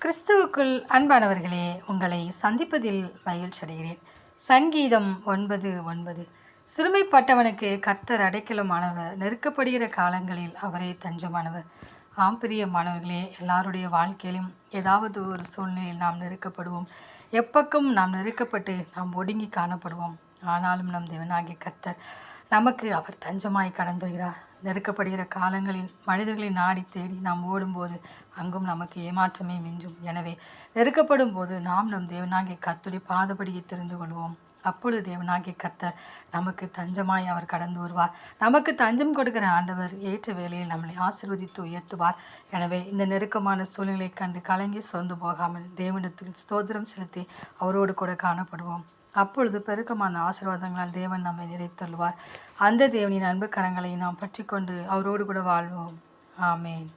கிறிஸ்துவுக்குள் அன்பானவர்களே உங்களை சந்திப்பதில் மகிழ்ச்சி அடைகிறேன். சங்கீதம் ஒன்பது ஒன்பது. சிறுமைப்பட்டவனுக்கு கர்த்தர் அடைக்கலமானவர் நெருக்கப்படுகிற காலங்களில் அவரே தஞ்சமானவர். ஆம் பிரியமானவர்களே எல்லாருடைய வாழ்க்கையிலும் ஏதாவது ஒரு சூழ்நிலையில் நாம் நெருக்கப்படுவோம். எப்பக்கம் நாம் நெருக்கப்பட்டு நாம் ஒடுங்கி காணப்படுவோம். ஆனாலும் நம் தேவனாகிய கர்த்தர் நமக்கு அவர் தஞ்சமாய் கடந்துகிறார் நெருக்கப்படுகிற காலங்களில் மனிதர்களை நாடி தேடி நாம் ஓடும்போது அங்கும் நமக்கு ஏமாற்றமே மிஞ்சும். எனவே நெருக்கப்படும் போது நாம் நம் தேவனாகிய கத்துடைய பாதபடியை தெரிந்து கொள்வோம். அப்பொழுது தேவனாகிய கர்த்தர் நமக்கு தஞ்சமாய் அவர் கடந்து வருவார். நமக்கு தஞ்சம் கொடுக்கிற ஆண்டவர் ஏற்ற வேலையில் நம்மளை ஆசிர்வதித்து உயர்த்துவார். எனவே இந்த நெருக்கமான சூழ்நிலை கண்டு கலங்கி சொந்து போகாமல் தேவனிடத்தில் ஸ்தோத்திரம் செலுத்தி அவரோடு கூட காணப்படுவோம். அப்பொழுது பெருக்கமான ஆசீர்வாதங்களால் தேவன் நம்மை நிறைத்தள்ளுவார் அந்த தேவனின் அன்பு கரங்களை நாம் பற்றி கொண்டு அவரோடு கூட வாழ்வோம். ஆமேன்.